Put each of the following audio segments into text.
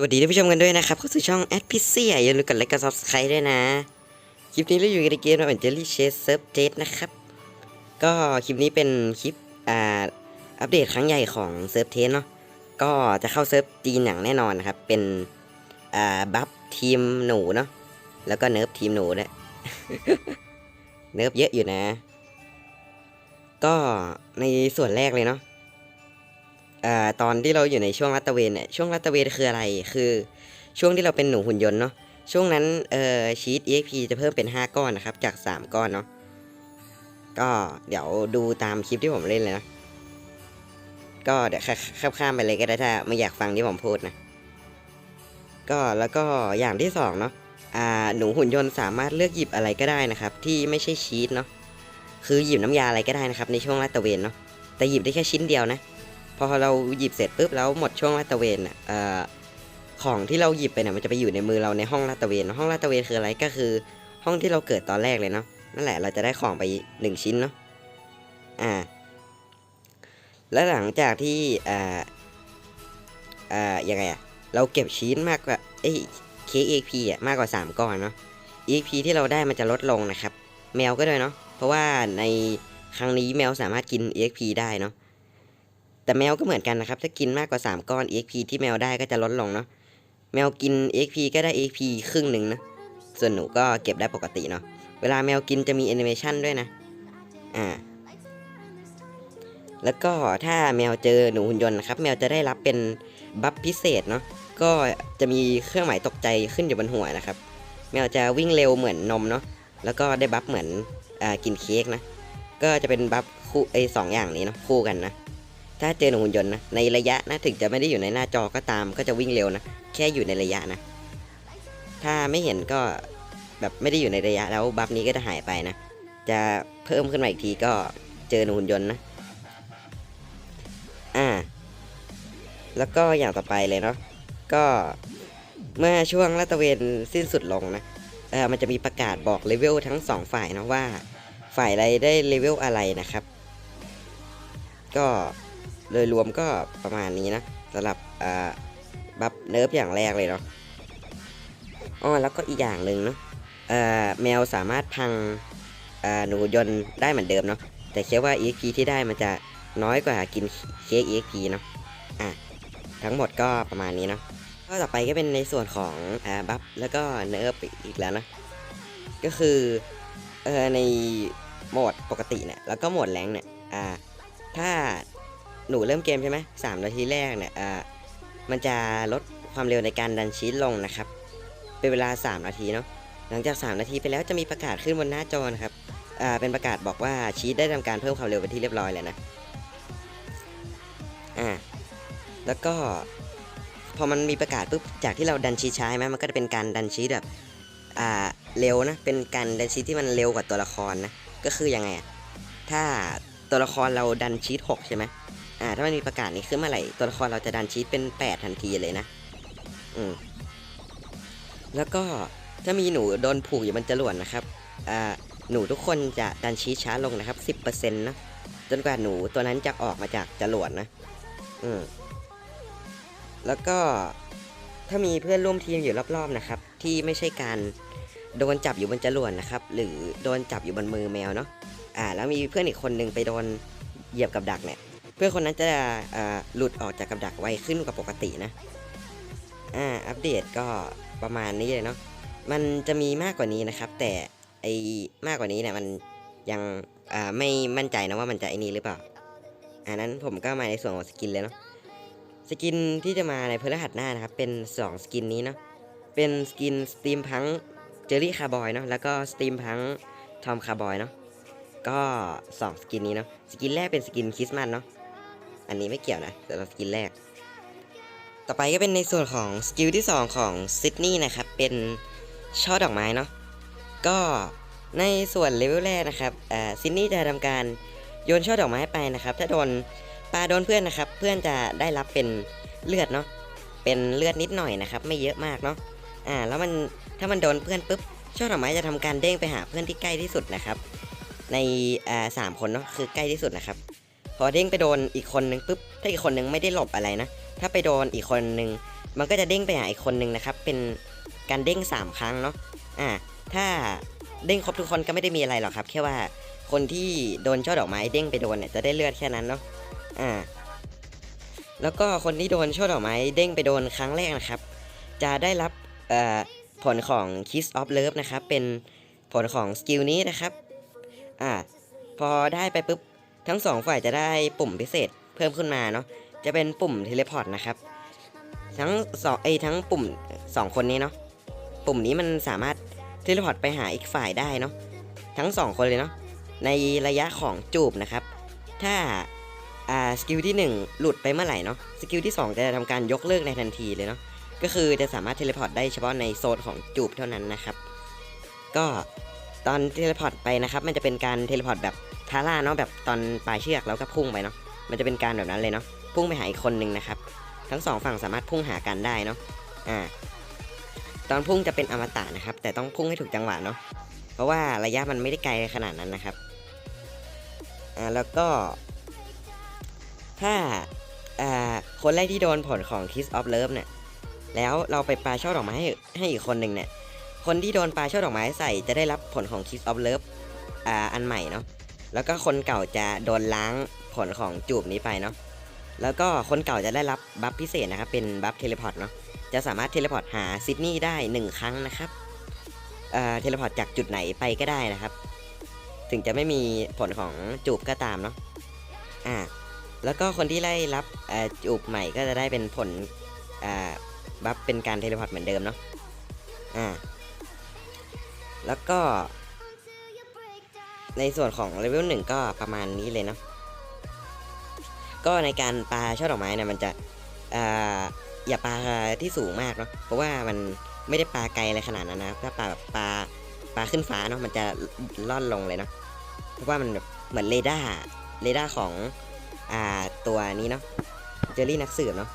สวัสดีท่านผู้ชมกันด้วยนะครับเข้าสู่ช่องแอดพิเซียอย่าลืมกดไลค์กดซับสไครต์ด้วยนะ คลิปนี้เราอยู่ในเกมเราเป็นเจลลี่เชสเซิร์ฟเจนะครับ ก็คลิปนี้เป็นคลิปอ่าอัปเดตครั้งใหญ่ของเซิร์ฟเทสเนาะก็จะเข้าเซิร์ฟจีนอย่างแน่นอนนะครับ เป็นอ่าบัฟทีมหนูเนาะแล้วก็เนิร์ฟทีมหนูด้วยเนิร์ฟเยอะอยู่นะ ก็ในส่วนแรกเลยเนาะ อ่าตอนที่เราอยู่ในช่วงรัตตเวนเนี่ยช่วงรัตตเวนคืออะไรคือช่วงที่เราเป็นหนูหุ่นยนต์เนาะช่วงนั้นเอ่อชีต EXP จะเพิ่มเป็น 5 ก้อนนะครับ จาก 3 ก้อนเนาะก็เดี๋ยวดูตามคลิปที่ผมเล่นเลยนะก็เดี๋ยวข้ามข้ามไปเลยก็ได้ถ้าไม่อยากฟังที่ผมพูดนะก็แล้วก็อย่างที่สองเนาะอ่าหนูหุ่นยนต์สามารถเลือกหยิบอะไรก็ได้นะครับ ที่ไม่ใช่ชีตเนาะคือหยิบน้ำยาอะไรก็ได้นะครับ ในช่วงรัตตะเวนเนาะแต่หยิบได้แค่ชิ้นเดียวนะ พอเราหยิบเสร็จปุ๊บแล้วหมดช่วงลาดตระเวนอะของที่เราหยิบไปเนี่ยมันจะไปอยู่ในมือเราในห้องลาดตระเวน ห้องลาดตระเวนคืออะไรก็คือ ห้องที่เราเกิดตอนแรกเลยเนาะนั่นแหละเราจะได้ของไปหนึ่งชิ้นเนาะอ่า แล้วหลังจากที่อ่าอ่ายังไงอะเราเก็บชิ้นมากกว่าเอ้เคเอ็กพีอะมากกว่า 3ก้อนเนาะ EXP ที่เราได้มันจะลดลงนะครับ แมวก็ด้วยเนาะเพราะว่าในครั้งนี้แมวสามารถกิน EXP ได้เนาะ แต่แมวก็เหมือนกันนะครับ ถ้ากินมากกว่า 3 ก้อน EXP ที่แมวได้ก็จะลดลงเนาะ แมวกิน EXP ก็ได้ EXP ครึ่งหนึ่งนะ ส่วนหนูก็เก็บได้ปกติเนาะ เวลาแมวกินจะมีแอนิเมชันด้วยนะ อ่า แล้วก็ถ้าแมวเจอหนูหุ่นยนต์นะครับ แมวจะได้รับเป็นบัฟพิเศษเนาะ ก็จะมีเครื่องหมายตกใจขึ้นอยู่บนหัวนะครับ แมวจะวิ่งเร็วเหมือนนมเนาะ แล้วก็ได้บัฟเหมือนอ่ากินเค้กนะ ก็จะเป็นบัฟคู่ไอสองอย่างนี้เนาะคู่กันนะ ถ้าเจอหนูหุ่นยนต์นะในระยะนะถึงจะไม่ได้อยู่ในหน้าจอก็ตามก็จะวิ่งเร็วนะ แค่อยู่ในระยะนะ ถ้าไม่เห็นก็แบบไม่ได้อยู่ในระยะแล้วบัฟนี้ก็จะหายไปนะ จะเพิ่มขึ้นมาอีกทีก็เจอหนูหุ่นยนต์นะอ่า แล้วก็อย่างต่อไปเลยเนาะก็เมื่อช่วงลาดตระเวนสิ้นสุดลงนะเออมันจะมีประกาศบอกเลเวลทั้งสองฝ่ายนะว่า ฝ่ายใดได้เลเวลอะไรนะครับ ก็ โดยรวมก็ประมาณนี้นะสำหรับบัฟเนิร์ฟอย่างแรกเลยเนาะอ๋อแล้วก็อีกอย่างหนึ่งเนาะแมวสามารถพังหนูยนต์ได้เหมือนเดิมเนาะแต่แค่อว่า EXP ที่ได้มันจะน้อยกว่ากินเค้ก EXP เนาะอะทั้งหมดก็ประมาณนี้เนาะก็ต่อไปก็เป็นในส่วนของอบัฟแล้วก็เนิร์ฟอีกแล้วนะก็คืออในโหมดปกติเนี่ยแล้วก็โหมดแรงเนี่ยอ่าถ้า หนูเริ่มเกมใช่ไหมสามนาทีแรกเนี่ยอ่ามันจะลดความเร็วในการดันชีตลงนะครับ เป็นเวลา 3 นาทีเนาะหลังจาก 3 นาทีไปแล้วจะมีประกาศขึ้นบนหน้าจอนะครับอ่าเป็นประกาศบอกว่าชีตได้ทำการเพิ่มความเร็วไปที่เรียบร้อยแล้วนะอ่าแล้วก็พอมันมีประกาศปุ๊บจากที่เราดันชีช้าใช่ไหมมันก็จะเป็นการดันชีตแบบอ่าเร็วนะเป็นการดันชีตที่มันเร็วกว่าตัวละครนะก็คือยังไงอะถ้าตัวละครเราดันชีต6ใช่ไหม อ่าถ้ามันมีประกาศนี้ขึ้นเมื่อไหร่ตัวละครเราจะดันชีตเป็น 8 ทันทีเลยนะ อืม แล้วก็ถ้ามีหนูโดนผูกอยู่บนจรวดนะครับ อ่า หนูทุกคนจะดันชีตช้าลงนะครับ 10%นะ จนกว่าหนูตัวนั้นจะออกมาจากจรวดนะ อืม แล้วก็ถ้ามีเพื่อนร่วมทีมอยู่รอบๆนะครับ ที่ไม่ใช่การโดนจับอยู่บนจรวดนะครับ หรือโดนจับอยู่บนมือแมวเนาะ อ่า แล้วมีเพื่อนอีกคนนึงไปโดนเหยียบกับดักเนี่ย เพื่อคนนั้นจะหลุดออกจากกับดักไวขึ้นกว่าปกตินะ อ่า อัปเดตก็ประมาณนี้เลยเนาะ มันจะมีมากกว่านี้นะครับ แต่ไอมากกว่านี้เนี่ยมันยังอ่าไม่มั่นใจนะว่ามันจะไอนี้หรือเปล่า อันนั้นผมก็มาในส่วนของสกินเลยเนาะ สกินที่จะมาในพฤหัสหน้านะครับ เป็น 2 สกินนี้เนาะ เป็นสกินสตีมพังเจอรี่คาร์บอยเนาะ แล้วก็สตีมพังทอมคาร์บอยเนาะ ก็สองสกินนี้เนาะ สกินแรกเป็นสกินคริสต์มาสเนาะ อันนี้ไม่เกี่ยวนะแต่เราสกินแรก ต่อไปก็เป็นในส่วนของสกิลที่ 2 ของซิดนีย์นะครับ เป็นช่อดอกไม้เนาะ ก็ในส่วนเลเวลแรกนะครับอ่าซิดนีย์จะทำการโยนช่อดอกไม้ไปนะครับ ถ้าโดนปลาโดนเพื่อนนะครับ เพื่อนจะได้รับเป็นเลือดเนาะ เป็นเลือดนิดหน่อยนะครับ ไม่เยอะมากเนาะ อ่า แล้วมันถ้ามันโดนเพื่อนปุ๊บช่อดอกไม้จะทำการเด้งไปหาเพื่อนที่ใกล้ที่สุดนะครับ ในอ่าสามคนเนาะคือใกล้ที่สุดนะครับ พอเด้งไปโดนอีกคนนึงปุ๊บถ้าอีกคนนึงไม่ได้หลบอะไรนะ ถ้าไปโดนอีกคนนึง มันก็จะเด้งไปหาอีกคนนึงนะครับ เป็นการเด้ง 3 ครั้งเนาะอ่าถ้าเด้งครบทุกคนก็ไม่ได้มีอะไรหรอกครับ แค่ว่าคนที่โดนช่อดอกไม้เด้งไปโดนเนี่ยจะได้เลือดแค่นั้นเนาะอ่าแล้วก็คนที่โดนช่อดอกไม้เด้งไปโดนครั้งแรกนะครับ จะได้รับเอ่อผลของ Kiss of Love นะครับ เป็นผลของสกิลนี้นะครับ อ่า พอได้ไปปุ๊บ ทั้งสองฝ่ายจะได้ปุ่มพิเศษเพิ่มขึ้นมาเนาะจะเป็นปุ่มเทเลพอร์ตนะครับ ทั้งสองไอ้ทั้งปุ่มสองคนนี้เนาะปุ่มนี้มันสามารถเทเลพอร์ตไปหาอีกฝ่ายได้เนาะทั้งสองคนเลยเนาะในระยะของจูบนะครับ ถ้าอ่าสกิลที่ 1 หลุดไปเมื่อไหร่เนาะสกิลที่ 2 จะทำการยกเลิกในทันทีเลยเนาะก็คือจะสามารถเทเลพอร์ตได้เฉพาะในโซนของจูบเท่านั้นนะครับ ก็ ตอนเทเลพอร์ตไปนะครับ มันจะเป็นการเทเลพอร์ตแบบทาร่าเนาะแบบตอนปลายเชือกแล้วก็พุ่งไปเนาะมันจะเป็นการแบบนั้นเลยเนาะพุ่งไปหาอีกคนหนึ่งนะครับ ทั้งสองฝั่งสามารถพุ่งหากันได้เนาะอ่าตอนพุ่งจะเป็นอมตะนะครับ แต่ต้องพุ่งให้ถูกจังหวะเนาะเพราะว่าระยะมันไม่ได้ไกลขนาดนั้นนะครับอ่าแล้วก็ ถ้าอ่าคนแรกที่โดนผลของ Kiss of Love เนี่ยแล้วเราไปปาช่อดอกไม้ให้ให้อีกคนหนึ่งเนี่ย คนที่โดนปลาช่อดอกไม้ใส่จะได้รับผลของ Kiss of Love อ่าอันใหม่เนาะแล้วก็คนเก่าจะโดนล้างผลของจูบนี้ไปเนาะแล้วก็คนเก่าจะได้รับบัฟพิเศษนะครับ เป็นบัฟเทเลพอร์ตเนาะจะสามารถเทเลพอร์ตหาซิดนีย์ได้ 1 ครั้งนะครับเอ่อเทเลพอร์ตจากจุดไหนไปก็ได้นะครับ ถึงจะไม่มีผลของจูบก็ตามเนาะอ่าแล้วก็คนที่ได้รับจูบใหม่ก็จะได้เป็นผลบัฟเป็นการเทเลพอร์ตเหมือนเดิมเนาะอ่า แล้วก็ ในส่วนของเลเวลหนึ่งก็ประมาณนี้เลยเนาะก็ในการปาช่อดอกไม้เนี่ยมันจะอ่าอย่าปาที่สูงมากเนาะเพราะว่ามันไม่ได้ปาไกลอะไรขนาดนั้นนะถ้าปาแบบปาปาขึ้นฟ้าเนาะมันจะล่อนลงเลยเนาะเพราะว่ามันแบบเหมือนเรดาร์เรดาร์ของอ่าตัวนี้เนาะเจอรี่นักสืบเนาะ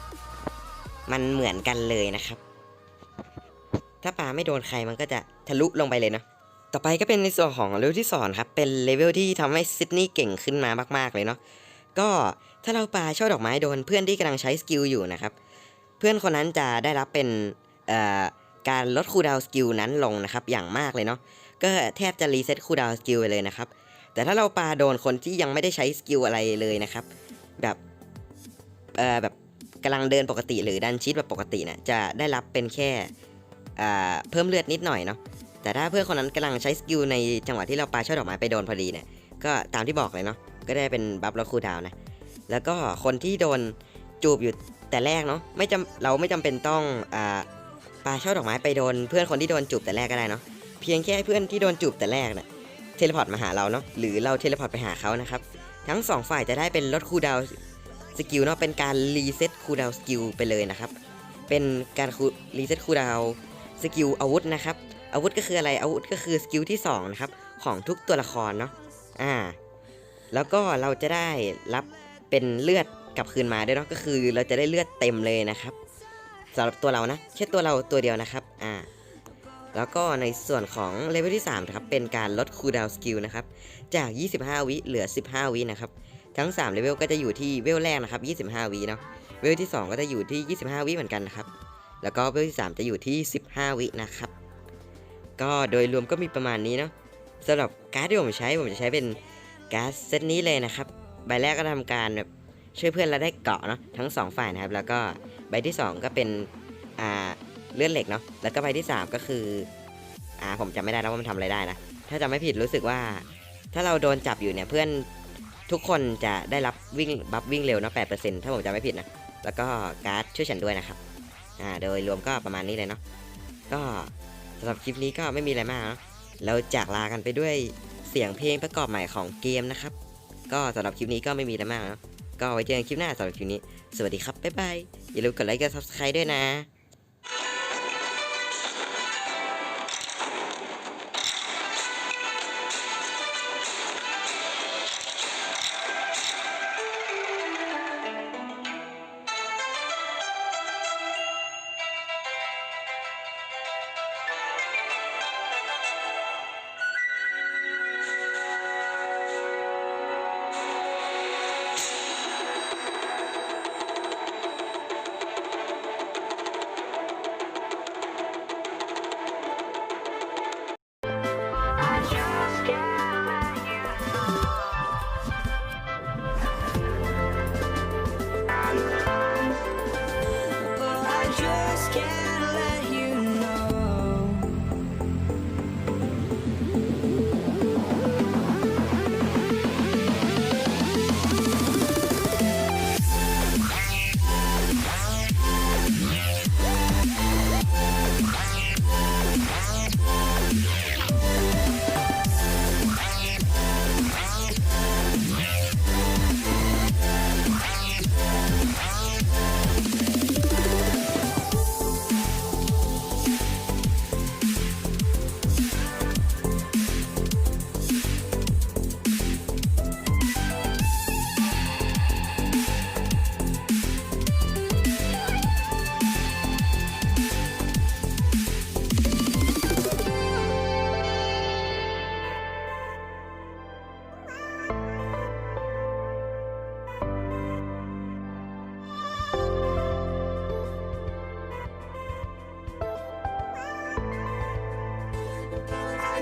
มันเหมือนกันเลยนะครับ ถ้าปลาไม่โดนใครมันก็จะทะลุลงไปเลยเนาะต่อไปก็เป็นในส่วนของเลเวลที่สองครับ เป็นเลเวลที่ทำให้ซิดนีย์เก่งขึ้นมามาก ๆ เลยเนาะ ก็ถ้าเราปลาช่อดอกไม้โดนเพื่อนที่กำลังใช้สกิลอยู่นะครับ เพื่อนคนนั้นจะได้รับเป็นการลดคูดาวสกิลนั้นลงนะครับ อย่างมากเลยเนาะ ก็แทบจะรีเซ็ตคูดาวสกิลไปเลยนะครับ แต่ถ้าเราปาโดนคนที่ยังไม่ได้ใช้สกิลอะไรเลยนะครับ แบบแบบกำลังเดินปกติหรือดันชีตแบบปกตินี่ยจะได้รับเป็นแค่ เพิ่มเลือดนิดหน่อยเนาะแต่ถ้าเพื่อนคนนั้นกำลังใช้สกิลในจังหวะที่เราปาช่อดอกไม้ไปโดนพอดีเนี่ยก็ตามที่บอกเลยเนาะก็ได้เป็นบัฟลดคูดาวนะแล้วก็คนที่โดนจูบอยู่แต่แรกเนาะไม่จำเราไม่จำเป็นต้องอ่าปาช่อดอกไม้ไปโดน เพื่อนคนที่โดนจูบแต่แรกก็ได้เนาะเพียงแค่เพื่อนที่โดนจูบแต่แรกเนี่ยเทเลพอร์ตมาหาเราเนาะหรือเราเทเลพอร์ตไปหาเขานะครับทั้งสองฝ่ายจะได้เป็นลดคูดาวสกิลเนาะเป็นการรีเซ็ตคูดาวสกิลไปเลยนะครับเป็นการรีเซ็ตคูดาว สกิลอาวุธนะครับ อาวุธก็คืออะไร อาวุธก็คือสกิลที่สองนะครับของทุกตัวละครเนาะ อ่า แล้วก็เราจะได้รับเป็นเลือดกลับคืนมาด้วยเนาะ ก็คือเราจะได้เลือดเต็มเลยนะครับสำหรับตัวเรานะแค่ตัวเราตัวเดียวนะครับ อ่า แล้วก็ในส่วนของเลเวลที่3นะครับ เป็นการลดคูลดาวน์สกิลนะครับ จาก 25 วิเหลือ 15 วินะครับ ทั้ง3เลเวลก็จะอยู่ที่เวลแรกนะครับ 25 วิเนาะ เวลที่ 2 ก็จะอยู่ที่ 25 วิเหมือนกันนะครับ แล้วก็เวลที่ 3 จะอยู่ที่ 15 วินะครับ ก็โดยรวมก็มีประมาณนี้เนาะสำหรับการ์ดที่ผมใช้ผมจะใช้เป็นการ์ดเซตนี้เลยนะครับ ใบแรกก็ทำการแบบช่วยเพื่อนเราได้เกาะเนาะทั้งสองฝ่ายนะครับ แล้วก็ใบที่ 2 ก็เป็นอ่าเลื่อนเหล็กเนาะแล้วก็ใบที่ 3 ก็คืออ่าผมจำไม่ได้แล้วว่ามันทำอะไรได้นะถ้าจำไม่ผิดรู้สึกว่า ถ้าเราโดนจับอยู่เนี่ยเพื่อนทุกคนจะได้รับวิ่งบัฟวิ่งเร็วเนาะ8%ถ้าผมจำไม่ผิดนะแล้วก็การ์ดช่วยฉันด้วยนะครับ อ่าโดยรวมก็ประมาณนี้เลยเนาะก็สำหรับคลิปนี้ก็ไม่มีอะไรมากเนาะเราจากลากันไปด้วยเสียงเพลงประกอบใหม่ของเกมนะครับ ก็สำหรับคลิปนี้ก็ไม่มีอะไรมากเนาะก็ไว้เจอกันคลิปหน้าสำหรับคลิปนี้ สวัสดีครับบ๊ายบายอย่าลืมกดไลค์กด subscribe ด้วยนะ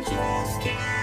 just can't.